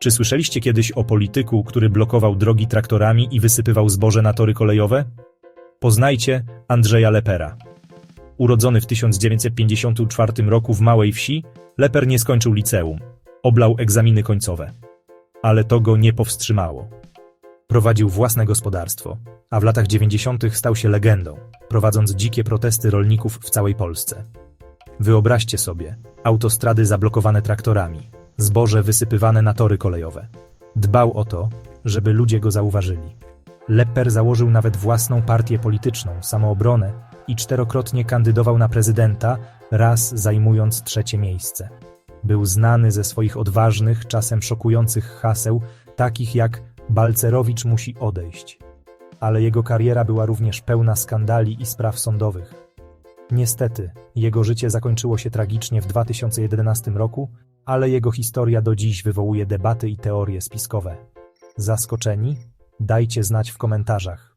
Czy słyszeliście kiedyś o polityku, który blokował drogi traktorami i wysypywał zboże na tory kolejowe? Poznajcie Andrzeja Lepera. Urodzony w 1954 roku w małej wsi, Leper nie skończył liceum. Oblał egzaminy końcowe. Ale to go nie powstrzymało. Prowadził własne gospodarstwo, a w latach 90. stał się legendą, prowadząc dzikie protesty rolników w całej Polsce. Wyobraźcie sobie, autostrady zablokowane traktorami, zboże wysypywane na tory kolejowe. Dbał o to, żeby ludzie go zauważyli. Lepper założył nawet własną partię polityczną, samoobronę i czterokrotnie kandydował na prezydenta, raz zajmując trzecie miejsce. Był znany ze swoich odważnych, czasem szokujących haseł, takich jak Balcerowicz musi odejść. Ale jego kariera była również pełna skandali i spraw sądowych. Niestety, jego życie zakończyło się tragicznie w 2011 roku, ale jego historia do dziś wywołuje debaty i teorie spiskowe. Zaskoczeni? Dajcie znać w komentarzach.